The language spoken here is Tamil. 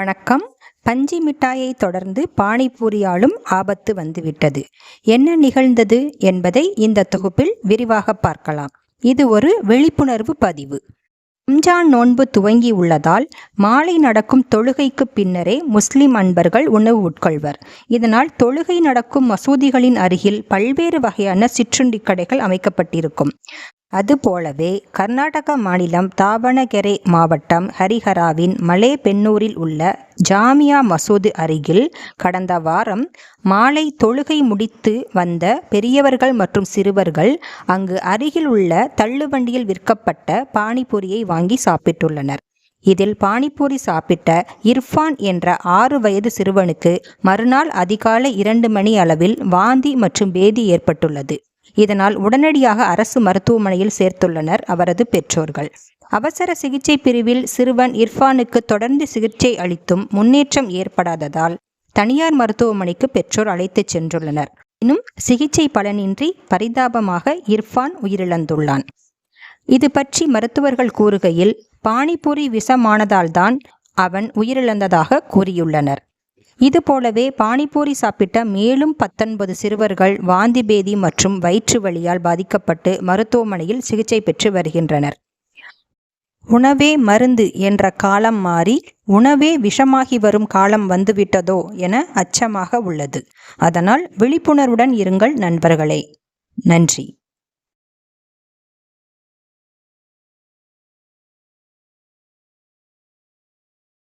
வணக்கம். பஞ்சி மிட்டாயை தொடர்ந்து பானிபூரியாலும் ஆபத்து வந்துவிட்டது. என்ன நிகழ்ந்தது என்பதை இந்த தொகுப்பில் விரிவாக பார்க்கலாம். இது ஒரு விழிப்புணர்வு பதிவு. ரம்ஜான் நோன்பு துவங்கி உள்ளதால் மாலை நடக்கும் தொழுகைக்கு பின்னரே முஸ்லிம் அன்பர்கள் உணவு உட்கொள்வர். இதனால் தொழுகை நடக்கும் மசூதிகளின் அருகில் பல்வேறு வகையான சிற்றுண்டி கடைகள் அமைக்கப்பட்டிருக்கும். அதுபோலவே கர்நாடக மாநிலம் தாவணகெரே மாவட்டம் ஹரிஹராவின் மலேபென்னூரில் உள்ள ஜாமியா மசூது அருகில் கடந்த வாரம் மாலை தொழுகை முடித்து வந்த பெரியவர்கள் மற்றும் சிறுவர்கள் அங்கு அருகில் உள்ள தள்ளுவண்டியில் விற்கப்பட்ட பானிபூரியை வாங்கி சாப்பிட்டுள்ளனர். இதில் பானிபூரி சாப்பிட்ட இர்ஃபான் என்ற ஆறு வயது சிறுவனுக்கு மறுநாள் அதிகாலை இரண்டு மணி அளவில் வாந்தி மற்றும் பேதி ஏற்பட்டுள்ளது. இதனால் உடனடியாக அரசு மருத்துவமனையில் சேர்த்துள்ளனர் அவரது பெற்றோர்கள். அவசர சிகிச்சை பிரிவில் சிறுவன் இர்ஃபானுக்கு தொடர்ந்து சிகிச்சை அளித்தும் முன்னேற்றம் ஏற்படாததால் தனியார் மருத்துவமனைக்கு பெற்றோர் அழைத்துச் சென்றுள்ளனர். இன்னும் சிகிச்சை பலனின்றி பரிதாபமாக இர்ஃபான் உயிரிழந்துள்ளான். இது பற்றி மருத்துவர்கள் கூறுகையில் பானிபூரி விஷமானதால்தான் அவன் உயிரிழந்ததாக கூறியுள்ளனர். இதுபோலவே பானிபூரி சாப்பிட்ட மேலும் பத்தொன்பது சிறுவர்கள் வாந்தி பேதி மற்றும் வயிற்று வலியால் பாதிக்கப்பட்டு மருத்துவமனையில் சிகிச்சை பெற்று வருகின்றனர். உணவே மருந்து என்ற காலம் மாறி உணவே விஷமாகி வரும் காலம் வந்துவிட்டதோ என அச்சமாக உள்ளது. அதனால் விழிப்புணர்வுடன் இருங்கள் நண்பர்களே. நன்றி.